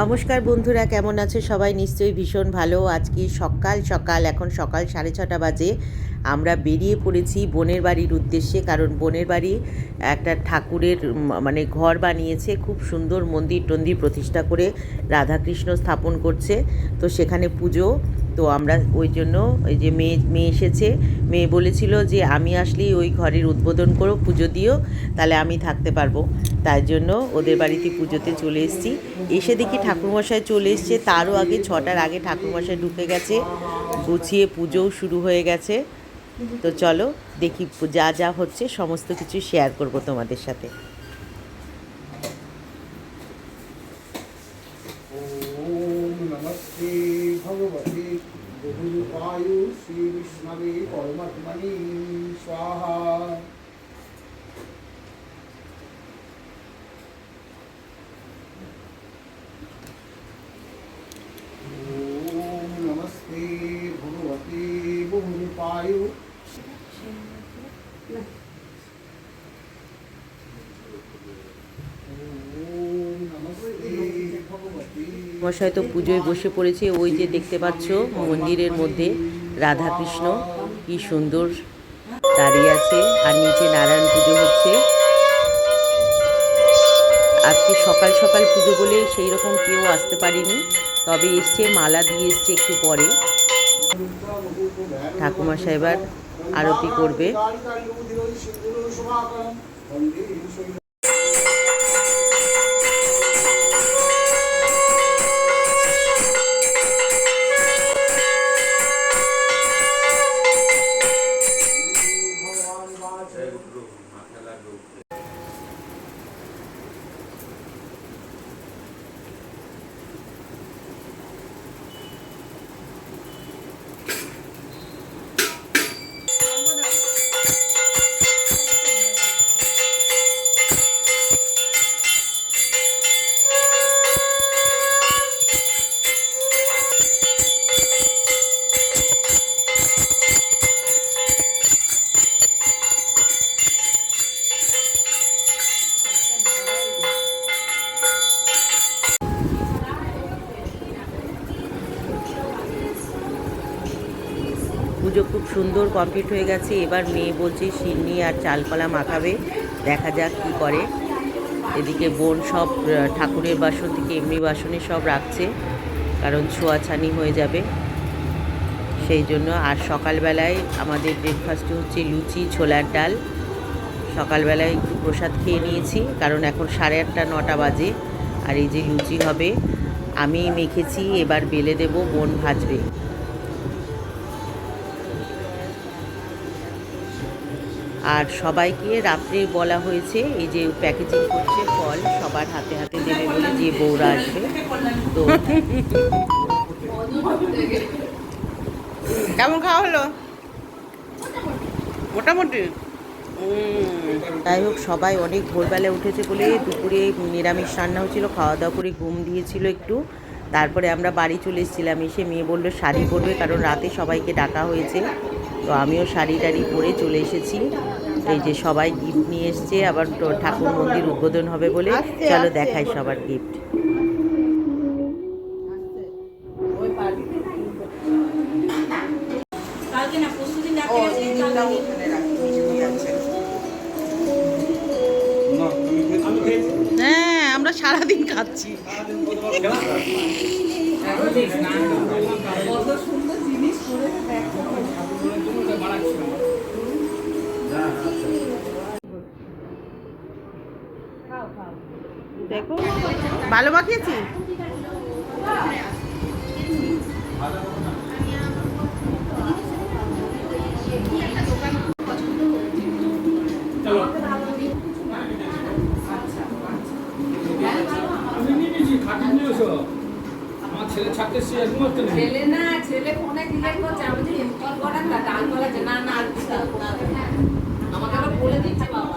নমস্কার বন্ধুরা, কেমন আছে সবাই? নিশ্চয়ই ভীষণ ভালো। আজকে সকাল সকাল, এখন সকাল সাড়ে ছটা বাজে। আমরা বেরিয়ে পড়েছি বোনের বাড়ির উদ্দেশ্যে, কারণ বোনের বাড়ি একটা ঠাকুরের মানে ঘর বানিয়েছে। খুব সুন্দর মন্দির টন্দির প্রতিষ্ঠা করে রাধাকৃষ্ণ স্থাপন করছে। তো সেখানে পুজো তো আমরা ওই জন্য ওই যে মেয়ে মেয়ে এসেছে, মেয়ে বলেছিল যে আমি আসলেই ওই ঘরের উদ্বোধন করো, পুজো দিও, তাহলে আমি থাকতে পারব। তাই জন্য ওদের বাড়িতে পুজোতে চলে এসেছি। এসে দেখি ঠাকুরমশাই চলে এসছে, তারও আগে ছটার আগে ঠাকুরমশাই ঢুকে গেছে, গুছিয়ে পুজোও শুরু হয়ে গেছে। তো চলো দেখি যা যা হচ্ছে, সমস্ত কিছু শেয়ার করব তোমাদের সাথে। वायु श्री विष्णवे परमत्मनि स्वाहा ओम नमस्ते भगवती भुवनपायु মশাই তো পুজোয় বসে পড়েছে, ওই যে দেখতে পাচ্ছ মন্দিরের মধ্যে রাধাকৃষ্ণ, কি সুন্দর দাঁড়িয়ে আছে, আর নিচে নারায়ণ পুজো হচ্ছে। আজকে সকাল সকাল পুজো বলে সেই রকম কেউ আসতে পারেনি, তবে এসছে, মালা দিয়ে এসছে একটু পরে। ঠাকুমা সাহেবার আরতি করবে। সুন্দর কমপ্লিট হয়ে গেছে। এবার মেয়ে বলছে, সিন্নি আর চালকলা মাখাবে, দেখা যাক কী করে। এদিকে বোন সব ঠাকুরের বাসন থেকে এমনি বাসনে সব রাখছে, কারণ ছোঁয়াছানি হয়ে যাবে। সেই জন্য আর সকালবেলায় আমাদের ব্রেকফাস্ট হচ্ছে লুচি, ছোলার ডাল। সকালবেলায় একটু প্রসাদ খেয়ে নিয়েছি, কারণ এখন সাড়ে আটটা, নটা বাজে, আর এই যে লুচি হবে আমি মেখেছি, এবার বেলে দেব, বোন ভাজবে। আর সবাইকে রাত্রে বলা হয়েছে, এই যে প্যাকেজিং করছে ফল, সবার হাতে হাতে দেবে বলে যে বউরা আসবে। তো কেমন খাওয়া হলো? মোটামুটি। যাই হোক, সবাই অনেক ভোরবেলা উঠেছে বলে দুপুরে নিরামিষ রান্না হচ্ছিল, খাওয়া দাওয়া করে ঘুম দিয়েছিল একটু। তারপরে আমরা বাড়ি চলে এসেছিলাম, এসে মেয়ে বলল, শাড়ি পরবে। কারণ রাতে সবাইকে ডাকা হয়েছে। তো আমিও শাড়ি টাড়ি পরে চলে এসেছি। এই যে সবাই গিফট নিয়ে এসছে আবার তো ঠাকুর মন্দির উদ্বোধন হবে বলে। চলো দেখাই সবার গিফট হ্যাঁ আমরা সারাদিন খাচ্ছি। ভালো মাখিয়েছি ছেলে ছেলে না ছেলে ফোনে ক্লিয়ার করছে আমি যে ইনস্টল করা না ডাল করা যে না না। আমাকে বলে দিচ্ছে বাবা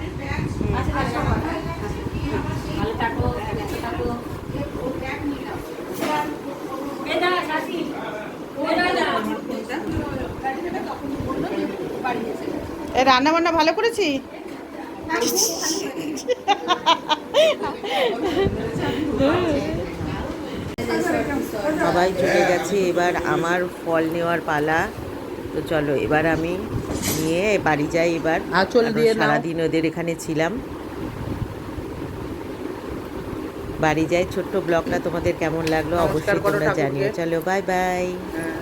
রান্না বান্না ভালো করেছি? সবাই চলে গেছে এবার আমার ফল নেওয়ার পালা। তো চলো এবার আমি নিয়ে বাড়ি যাই এবার। আঁচল দিয়ে নাও। সারাদিন ওদের এখানে ছিলাম। বাড়ি যাই ছোট্ট ব্লগটা তোমাদের কেমন লাগল অবশ্যই তোমরা জানিও। চলো বাই বাই হ্যাঁ।